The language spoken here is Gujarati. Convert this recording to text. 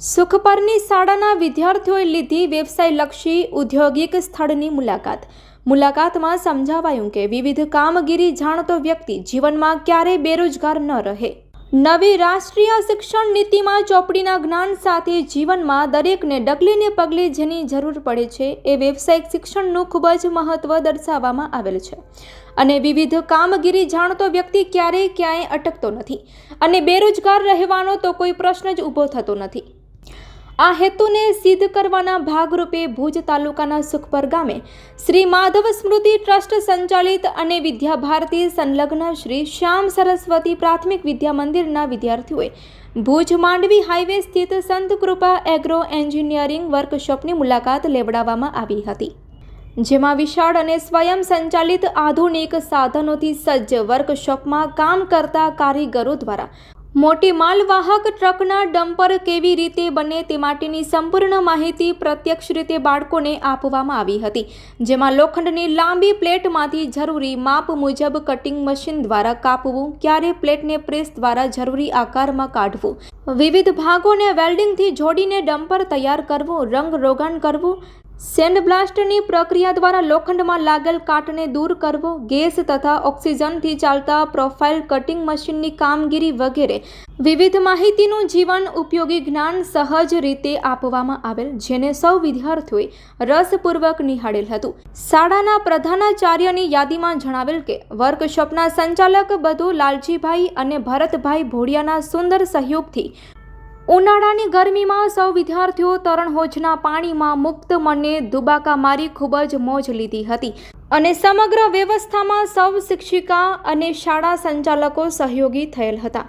સુખપરની શાળાના વિદ્યાર્થીઓએ લીધી વ્યવસાયલક્ષી ઉદ્યોગિક સ્થળની મુલાકાત. મુલાકાતમાં સમજાવાયું કે વિવિધ કામગીરી જાણતો વ્યક્તિ જીવનમાં ક્યારેય બેરોજગાર ન રહે. નવી રાષ્ટ્રીય શિક્ષણ નીતિમાં ચોપડીના જ્ઞાન સાથે જીવનમાં દરેકને ડગલીને પગલે જેની જરૂર પડે છે એ વ્યવસાયિક શિક્ષણનું ખૂબ જ મહત્ત્વ દર્શાવવામાં આવેલ છે. અને વિવિધ કામગીરી જાણતો વ્યક્તિ ક્યારેય ક્યાંય અટકતો નથી. અને બેરોજગાર રહેવાનો તો કોઈ પ્રશ્ન જ ઊભો થતો નથી. આ હેતુને સિદ્ધ કરવાના ભાગરૂપે ભુજ તાલુકાના સુખપર ગામે શ્રી માધવ સ્મૃતિ ટ્રસ્ટ સંચાલિત અને વિદ્યાભારતી સંલગ્ન શ્રી શ્યામ સરસ્વતી પ્રાથમિક વિદ્યા મંદિરના વિદ્યાર્થીઓએ ભુજ માંડવી હાઈવે સ્થિત સંત કૃપા એગ્રો એન્જિનિયરિંગ વર્કશોપની મુલાકાત લેવડાવવામાં આવી હતી, જેમાં વિશાળ અને સ્વયં સંચાલિત આધુનિક સાધનોથી સજ્જ વર્કશોપમાં કામ કરતા કારીગરો દ્વારા મોટી માલવાહક ટ્રકના ડમ્પર કેવી રીતે બને તે માટેની સંપૂર્ણ માહિતી પ્રત્યક્ષ રીતે બાળકોને આપવામાં આવી હતી, જેમાં લોખંડની લાંબી પ્લેટમાંથી જરૂરી માપ મુજબ કટિંગ મશીન દ્વારા કાપવું, ક્યારે પ્લેટને પ્રેસ દ્વારા જરૂરી આકારમાં કાઢવું, વિવિધ ભાગોને વેલ્ડિંગથી જોડીને ડમ્પર તૈયાર કરવું, રંગ રોગાણ કરવું સેન્ડ બ્લાસ્ટની પ્રક્રિયા દ્વારા લોખંડમાં લાગેલ કાટને દૂર કરવો, ગેસ તથા ઓક્સિજનથી ચાલતા પ્રોફાઇલ કટિંગ મશીનની કામગીરી વગેરે વિવિધ માહિતીનું જીવન ઉપયોગી જ્ઞાન સહજ રીતે આપવામાં આવેલ, જેને સૌ વિદ્યાર્થીઓએ રસપૂર્વક નિહાળેલ હતું. શાળાના પ્રધાનાચાર્યની યાદીમાં જણાવેલ કે, વર્કશોપના સંચાલક બધુ લાલજીભાઈ અને ભરતભાઈ ભોડિયાના સુંદર સહયોગથી ઉનાળાની ગરમીમાં સૌ વિદ્યાર્થીઓ તરણહોજના પાણીમાં મુક્ત મને દુબાકા મારી ખૂબ જ મોજ લીધી હતી અને સમગ્ર વ્યવસ્થામાં સૌ શિક્ષિકા અને શાળા સંચાલકો સહયોગી થયેલ હતા.